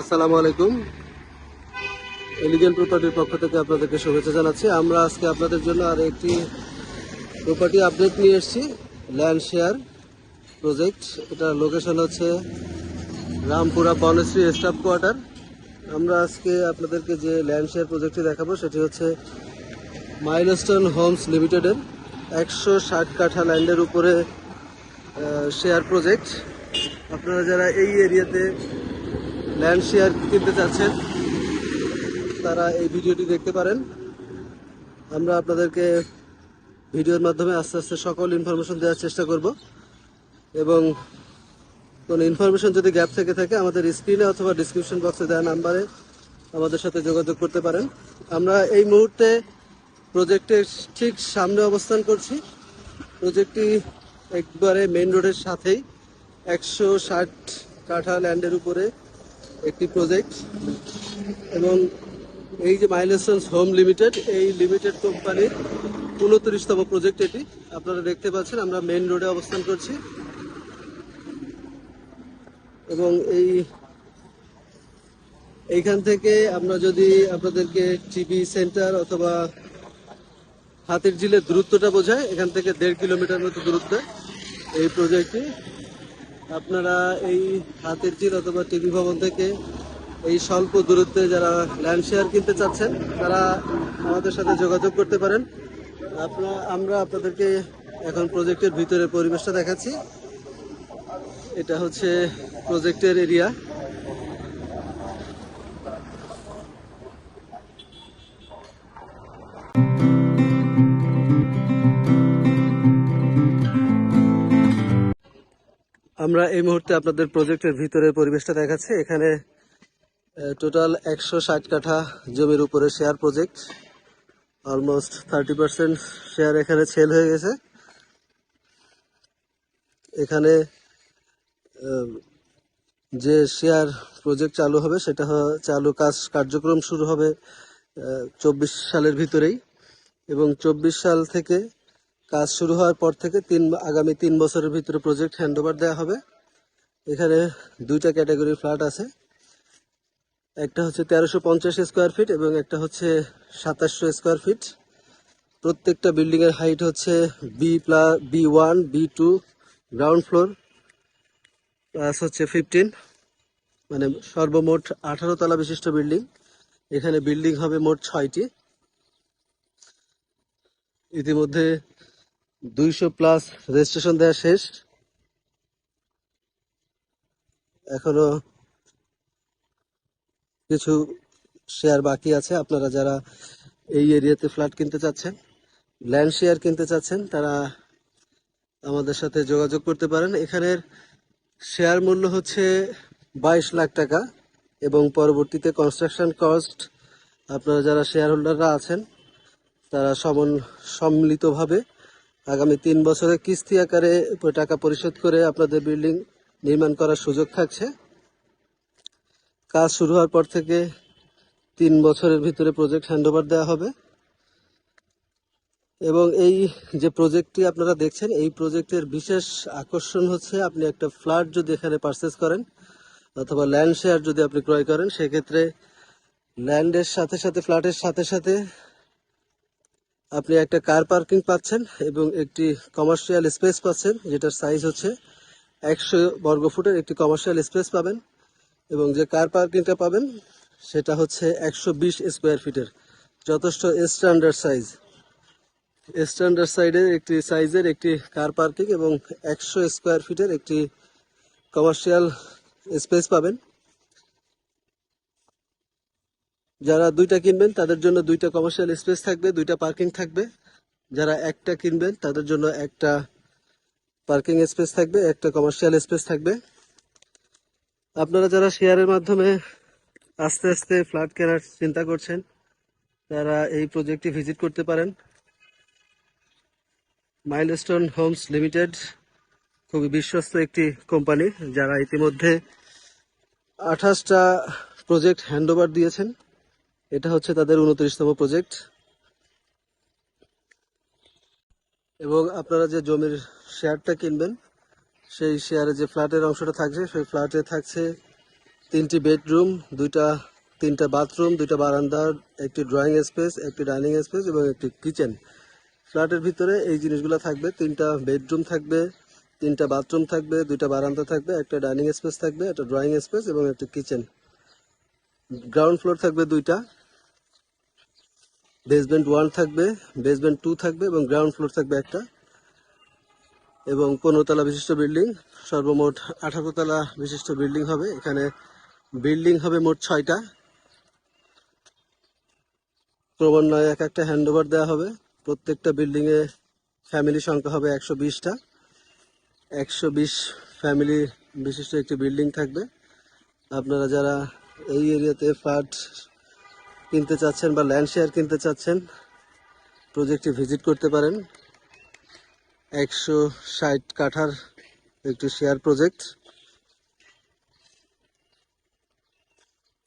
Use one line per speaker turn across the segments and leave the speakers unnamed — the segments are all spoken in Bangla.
আসসালামু আলাইকুম। এলিগেন্ট প্রপার্টির পক্ষ থেকে আপনাদেরকে শুভেচ্ছা জানাচ্ছি। আমরা আজকে আপনাদের জন্য আর একটি প্রপার্টি আপডেট নিয়ে এসেছি ল্যান্ড শেয়ার প্রজেক্ট এটা লোকেশন হচ্ছে রামপুরা বনশ্রী স্টাফ কোয়ার্টার আমরা আজকে আপনাদেরকে যে ল্যান্ড শেয়ার প্রজেক্টটি দেখাবো, সেটি হচ্ছে মাইলস্টোন হোমস লিমিটেডের একশো ষাট কাঠা ল্যান্ডের উপরে শেয়ার প্রজেক্ট আপনারা যারা এই এরিয়াতে ল্যান্ড শেয়ার কিনতে চাচ্ছেন, তারা এই ভিডিওটি দেখতে পারেন। আমরা আপনাদেরকে ভিডিওর মাধ্যমে আস্তে আস্তে সকল ইনফরমেশন দেওয়ার চেষ্টা করব। এবং কোনো ইনফরমেশন যদি গ্যাপ থেকে থাকে, আমাদের স্ক্রিনে অথবা ডিসক্রিপশন বক্সে দেওয়া নাম্বারে আমাদের সাথে যোগাযোগ করতে পারেন। আমরা এই মুহূর্তে প্রজেক্টের ঠিক সামনে অবস্থান করছি। প্রজেক্টটি একবারে মেন রোডের সাথেই একশো ষাট কাঠা ল্যান্ডের উপরে একটি প্রজেক্ট এবং এই যে মাইলেসন্স হোম লিমিটেড এই লিমিটেড কোম্পানির উনত্রিশতম প্রজেক্ট এটি। আপনারা দেখতে পাচ্ছেন, আমরা মেইন রোডে অবস্থান করছি। এবং এই, এইখান থেকে আমরা যদি আপনাদেরকে টিভি সেন্টার অথবা হাতির ঝিলের দূরত্বটা বোঝায় এখান থেকে দেড় কিলোমিটার মতো দূরত্ব এই প্রজেক্টটি আপনারা এই হাতের চির অথবা টিভি ভবন থেকে এই স্বল্প দূরত্বে যারা ল্যান্ড শেয়ার কিনতে চাচ্ছেন, তারা আমাদের সাথে যোগাযোগ করতে পারেন। আপনার, আমরা আপনাদেরকে এখন প্রজেক্টের ভিতরে পরিবেশটা দেখাচ্ছি। এটা হচ্ছে প্রজেক্টের এরিয়া আমরা এই মুহূর্তে আপনাদের প্রজেক্টের ভিতরে পরিবেশটা দেখাচ্ছি। এখানে টোটাল একশো ষাট কাঠা জমির উপরে share project almost thirty percent share এখানে সেল হয়ে গেছে। এখানে যে শেয়ার প্রজেক্ট চালু হবে সেটা চালু কাজ কার্যক্রম শুরু হবে চব্বিশ সালের ভিতরেই। এবং চব্বিশ সাল থেকে কাজ শুরু হওয়ার পর থেকে তিন, আগামী তিন বছরের ভিতরে প্রজেক্ট হ্যান্ডওভার দেওয়া হবে। এখানে দুইটা ক্যাটাগরির ফ্ল্যাট আছে। একটা হচ্ছে তেরোশো পঞ্চাশ স্কোয়ার ফিট এবং একটা হচ্ছে সাতাশশো স্কোয়ার ফিট প্রত্যেকটা বিল্ডিং এর হাইট হচ্ছে B plus B one B two ground floor plus হচ্ছে ফিফটিন মানে সর্বমোট আঠারো তলা বিশিষ্ট বিল্ডিং এখানে বিল্ডিং হবে মোট ছয়টি। ইতিমধ্যে দুইশো প্লাস রেজিস্ট্রেশন দেওয়া শেষ। এখনও কিছু শেয়ার বাকি আছে। আপনারা যারা এই এরিয়াতে ফ্ল্যাট কিনতে চাচ্ছেন, ল্যান্ড শেয়ার কিনতে চাচ্ছেন, তারা আমাদের সাথে যোগাযোগ করতে পারেন। এখানের শেয়ার মূল্য হচ্ছে বাইশ লাখ টাকা এবং পরবর্তীতে কনস্ট্রাকশন কস্ট আপনারা যারা শেয়ার হোল্ডাররা আছেন, তারা সমন সম্মিলিতভাবে আগামী তিন বছরে কিস্তি আকারে টাকা পরিশোধ করে আপনাদের বিল্ডিং নির্মাণ করার সুযোগ থাকছে। কাজ শুরু হওয়ার পর থেকে তিন বছরের ভিতরে প্রজেক্ট হ্যান্ডওভার দেওয়া হবে। এবং এই যে প্রজেক্টটি আপনারা দেখছেন, এই প্রজেক্টের বিশেষ আকর্ষণ হচ্ছে আপনি একটা ফ্ল্যাট যদি এখানে পারচেস করেন অথবা ল্যান্ড শেয়ার যদি আপনি ক্রয় করেন, সেক্ষেত্রে ল্যান্ডের সাথে সাথে ফ্ল্যাটের সাথে সাথে আপনি একটা কার পার্কিং পাচ্ছেন এবং একটি কমার্শিয়াল স্পেস পাচ্ছেন, যেটার সাইজ হচ্ছে একশো বর্গ ফুটের একটি কমার্শিয়াল স্পেস পাবেন এবং যে কার পার্কিংটা পাবেন সেটা হচ্ছে একশো বিশ স্কোয়ার ফিটের যথেষ্ট স্ট্যান্ডার্ড সাইজ স্ট্যান্ডার্ড সাইডের একটি সাইজের একটি কার পার্কিং এবং একশো স্কোয়ার ফিটের একটি কমার্শিয়াল স্পেস পাবেন। যারা দুইটা কিনবেন, তাদের জন্য দুইটা কমার্শিয়াল স্পেস থাকবে, দুইটা পার্কিং থাকবে। যারা একটা কিনবেন, তাদের জন্য একটা পার্কিং স্পেস থাকবে, একটা কমার্শিয়াল স্পেস থাকবে। আপনারা যারা শেয়ারের মাধ্যমে আস্তে আস্তে ফ্ল্যাট কেনার চিন্তা করছেন, তারা এই প্রজেক্টটি ভিজিট করতে পারেন। মাইলস্টোন হোমস লিমিটেড খুবই বিশ্বস্ত একটি কোম্পানি যারা ইতিমধ্যে আঠাশটা প্রজেক্ট হ্যান্ডওভার দিয়েছেন। এটা হচ্ছে তাদের উনত্রিশতম প্রজেক্ট। এবং আপনারা যে জমির শেয়ারটা কিনবেন, সেই শেয়ারে যে ফ্ল্যাটের অংশটা থাকছে, সেই ফ্ল্যাটে থাকছে তিনটি বেডরুম দুইটা, তিনটা বাথরুম দুইটা বারান্দা, একটি ড্রয়িং স্পেস একটি ডাইনিং স্পেস এবং একটি কিচেন ফ্ল্যাটের ভিতরে এই জিনিসগুলো থাকবে, তিনটা বেডরুম থাকবে, তিনটা বাথরুম থাকবে, দুইটা বারান্দা থাকবে, একটা ডাইনিং স্পেস থাকবে, একটা ড্রয়িং স্পেস এবং একটা কিচেন গ্রাউন্ড ফ্লোর থাকবে দুইটা বেসমেন্ট ওয়ান থাকবে বেসমেন্ট টু থাকবে এবং গ্রাউন্ড ফ্লোর থাকবে একটা এবং পনেরো তলা বিশিষ্ট বিল্ডিং সর্বমোট আঠারো তলা বিশিষ্ট বিল্ডিং হবে, এখানে বিল্ডিং হবে মোট ছয়টা। ক্রমান্বয়ে এক একটা হ্যান্ড ওভার দেওয়া হবে, প্রত্যেকটা বিল্ডিং এ ফ্যামিলি সংখ্যা হবে একশো বিশটা। একশো বিশ ফ্যামিলি বিশিষ্ট একটি বিল্ডিং থাকবে। আপনারা যারা এই এরিয়াতে ফ্ল্যাট কিনতে চাচ্ছেন বা ল্যান্ড শেয়ার কিনতে চাচ্ছেন প্রজেক্টটি ভিজিট করতে পারেন। একশো ষাট কাঠার একটি শেয়ার প্রজেক্ট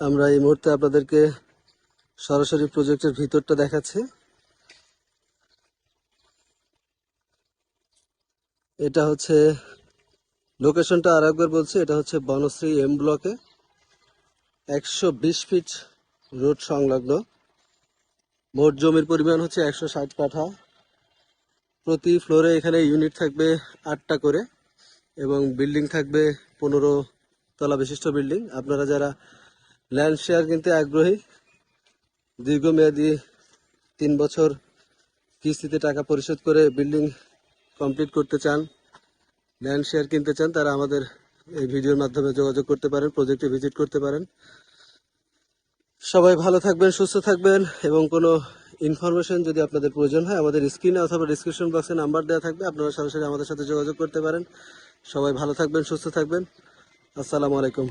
আমরা এই মুহূর্তে আপনাদেরকে সরাসরি প্রজেক্টের ভিতরটা দেখাচ্ছি। এটা হচ্ছে লোকেশনটা আর একবার বলছি, এটা হচ্ছে বনশ্রী এম ব্লকে একশো বিশ ফিট রোড সংলগ্ন। মোট জমির পরিমাণ হচ্ছে একশো ষাট কাঠা। প্রতি ফ্লোরে এখানে ইউনিট থাকবে আটটা করে এবং বিল্ডিং থাকবে পনেরো তলা বিশিষ্ট বিল্ডিং। আপনারা যারা ল্যান্ড শেয়ার কিনতে আগ্রহী, দীর্ঘমেয়াদী তিন বছর কিস্তিতে টাকা পরিশোধ করে বিল্ডিং কমপ্লিট করতে চান, ল্যান্ড শেয়ার কিনতে চান, তারা আমাদের এই ভিডিওর মাধ্যমে যোগাযোগ করতে পারেন প্রজেক্টে ভিজিট করতে পারেন। সবাই ভালো থাকবেন, সুস্থ থাকবেন এবং কোনো ইনফরমেশন যদি আপনাদের প্রয়োজন হয়, আমাদের স্ক্রিনে অথবা ডিসক্রিপশন বক্সে নাম্বার দেওয়া থাকবে, আপনারা সরাসরি আমাদের সাথে যোগাযোগ করতে পারেন। সবাই ভালো থাকবেন, সুস্থ থাকবেন। আসসালামু আলাইকুম।